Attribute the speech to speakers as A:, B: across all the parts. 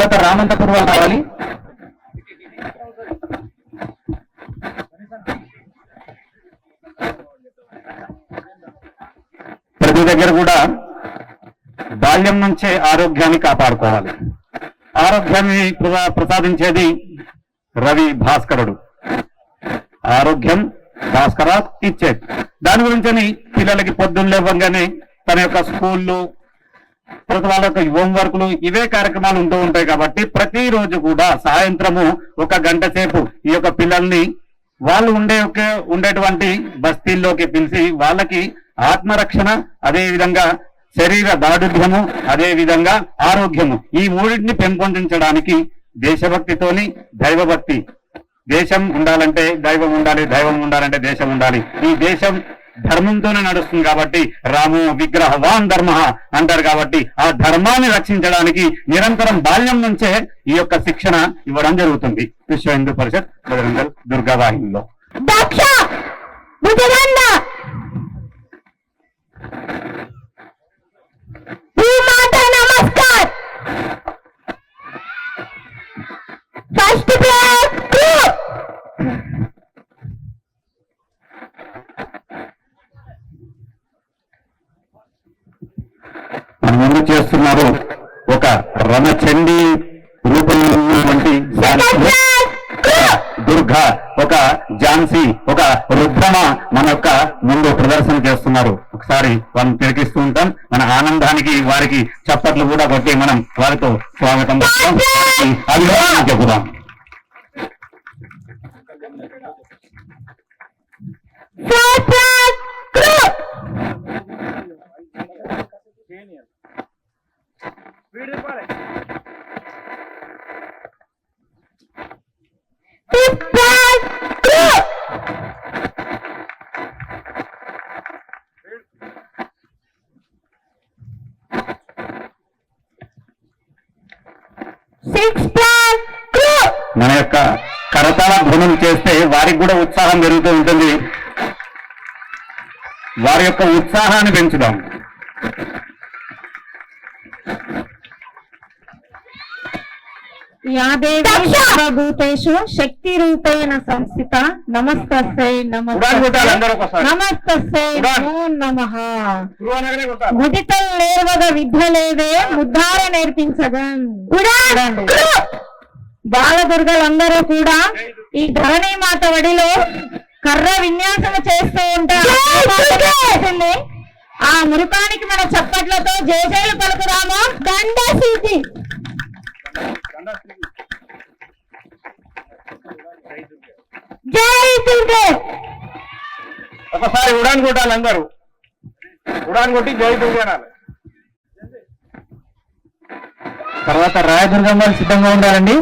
A: తర్వాత రామంతపూర్ వాళ్ళు రావాలి. ప్రతి దగ్గర కూడా బాల్యం నుంచే ఆరోగ్యాన్ని కాపాడుకోవాలి. ఆరోగ్యాన్ని ప్రసాదించేది రవి భాస్కరుడు. ఆరోగ్యం భాస్కరా ఇచ్చేది. దాని గురించి పిల్లలకి పొద్దున్న లేవంగానే తన యొక్క స్కూల్లో తర్వాత వాళ్ళ యొక్క హోంవర్క్లు ఇవే కార్యక్రమాలు ఉంటూ ఉంటాయి కాబట్టి ప్రతిరోజు కూడా సాయంత్రము ఒక గంట సేపు ఈ యొక్క పిల్లల్ని వాళ్ళు ఉండే ఒక ఉండేటువంటి బస్తీల్లోకి పిలిచి వాళ్ళకి ఆత్మరక్షణ అదే విధంగా శరీర దారుఢ్యము అదే విధంగా ఆరోగ్యము. ఈ మూడింటిని పెంపొందించడానికి దేశభక్తితోని దైవభక్తి. దేశం ఉండాలంటే దైవం ఉండాలి దైవం ఉండాలంటే దేశం ఉండాలి. ఈ దేశం ధర్మంతోనే నడుస్తుంది కాబట్టి రాము విగ్రహవాన్ ధర్మ అంటారు కాబట్టి ఆ ధర్మాన్ని రక్షించడానికి నిరంతరం బాల్యం నుంచే ఈ యొక్క శిక్షణ ఇవ్వడం జరుగుతుంది. విశ్వ హిందూ పరిషత్ బజరంగల్ దుర్గా వాహినిలో. ముందు చేస్తున్నారు? ఒక రణచండి రూపంలో ఉన్నటువంటి దుర్గ ఒక ఝాన్సీ ఒక రుద్రమ మన యొక్క ముందు ప్రదర్శన చేస్తున్నారు. ఒకసారి వాళ్ళని తిరిగిస్తూ ఉంటాం. మన ఆనందానికి వారికి చప్పట్లు కూడా కొట్టి మనం వారితో స్వాగతం చెబుదాం.
B: ఫిఫ్త్ ప్లేస్
A: మన యొక్క కరతాళ ధ్వనులు చేస్తే వారికి కూడా ఉత్సాహం పెరుగుతూ ఉంటుంది. వారి యొక్క ఉత్సాహాన్ని పెంచుదాం.
C: యాదేవేశ్వభూతేషు శక్తి రూపేణ సంస్థిత. నమస్తస్సై
A: నమస్తస్సై.
C: నమో నమ. గుడితలు నేర్వగ విద్య లేదే ముద్దార నేర్పించగన్ బాలదుర్గలందరూ కూడా ఈ ధరణి వడిలో కర్ర విన్యాసం చేస్తూ ఉంటారు ఆ మురికానికి మన చప్పట్లతో జేజేలు పలుకురామా దండ
B: జైతుంటే
A: ఒకసారి ఉడాన్ కొట్టాలి అందరూ. ఉడాన్ కొట్టి జైతుంటే అనాలి తర్వాత రాయదుర్గమ్మ సిద్ధంగా ఉండాలండి.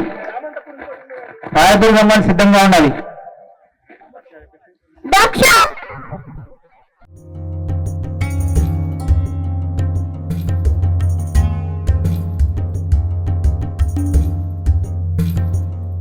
A: రాయదుర్గమ్మ సిద్ధంగా ఉండాలి. దక్ష